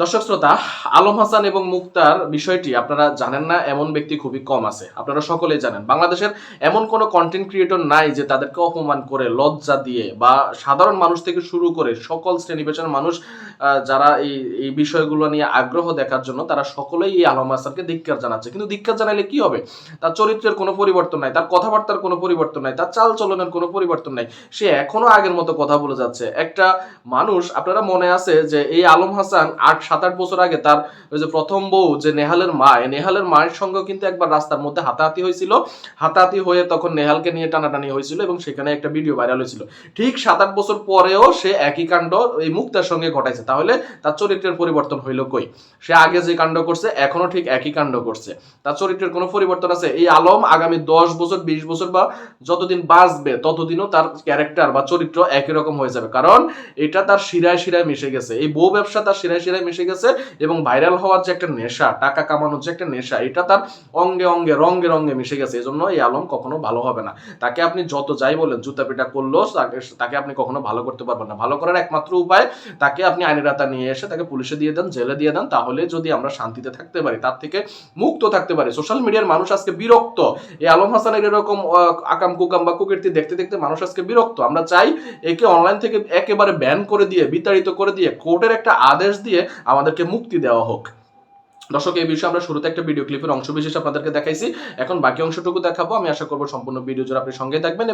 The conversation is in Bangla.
দর্শক শ্রোতা, আলম হাসান এবং মুক্তার বিষয়টি আপনারা জানেন না, এমন ব্যক্তি খুবই কম আছে। আপনারা সকলেই জানেন, বাংলাদেশের এমন কোনো কন্টেন্ট ক্রিয়েটর নাই যে তাদেরকে অপমান করে, লজ্জা দিয়ে বা সাধারণ মানুষ থেকে শুরু করে সকল শ্রেণি পেশার মানুষ যারা এই এই বিষয়গুলো নিয়ে আগ্রহ দেখার জন্য তারা সকলেই এই আলম হাসানকে ধিক্কার জানাচ্ছে। কিন্তু ধিক্কার জানাইলে কি হবে? তার চরিত্রের কোনো পরিবর্তন নাই, তার কথাবার্তার কোনো পরিবর্তন নাই, তার চাল চলনের কোনো পরিবর্তন নাই। সে এখনও আগের মতো কথা বলে যাচ্ছে। একটা মানুষ, আপনারা মনে আছে যে এই আলম হাসান আট সাত আট বছর আগে তার ওই যে প্রথম বউ যে নেহালের মা নেহালের মায়ের সঙ্গে কিন্তু একবার রাস্তার মধ্যে হাতাহাতি হয়েছিল। হাতাহাতি হয়ে তখন নেহালকে নিয়ে টানাটানি হয়েছিল এবং সেখানে একটা ভিডিও ভাইরাল হয়েছিল। ঠিক সাত আট বছর পরেও সে একই কাণ্ড এই মুক্তার সঙ্গে ঘটাইছে। তাহলে তার চরিত্রের পরিবর্তন হইল কই? সে আগে যে কাণ্ড করছে এখনও ঠিক একই কাণ্ড করছে। তার চরিত্রের কোনো পরিবর্তন আছে? এই আলম আগামী দশ বছর, বিশ বছর বা যতদিন বাঁচবে, ততদিনও তার ক্যারেক্টার বা চরিত্র একই রকম হয়ে যাবে। কারণ এটা তার শিরায় শিরায় মিশে গেছে। এই বউ ব্যবসা তার শিরায় শিরায় গেছে এবং ভাইরাল হওয়ার যে একটা নেশা, টাকা কামানোর যে একটা নেশা, এটা তার অঙ্গে অঙ্গে, রঙ্গে রঙ্গে মিশে গেছে। এই জন্য এই আলম কখনো ভালো হবে না। তাকে আপনি যত যাই বলেন জুতা পিটা করল, তাকে আপনি কখনো ভালো করতে পারবেন না। ভালো করার একমাত্র উপায়, তাকে আপনি আইনের আতা নিয়ে এসে তাকে পুলিশে দিয়ে দেন, জেলে দিয়ে দেন, তাহলে যদি আমরা শান্তিতে থাকতে পারি, তার থেকে মুক্ত থাকতে পারি। সোশ্যাল মিডিয়ার মানুষ আজকে বিরক্ত। এই আলম হাসানের এরকম আকাম কুকাম বা কুকীর্তি দেখতে দেখতে মানুষ আজকে বিরক্ত। আমরা চাই একে অনলাইন থেকে একেবারে ব্যান করে দিয়ে, বিতাড়িত করে দিয়ে, কোর্টের একটা আদেশ দিয়ে আমাদেরকে মুক্তি দেওয়া হোক। দর্শক, এই বিষয়ে আমরা শুরুতে একটা ভিডিও ক্লিপের অংশ বিশেষ আপনাদেরকে দেখাইছি। এখন বাকি অংশটুকু দেখাবো। আমি আশা করব সম্পূর্ণ ভিডিও জুড়ে আপনি সঙ্গে থাকবেন এবং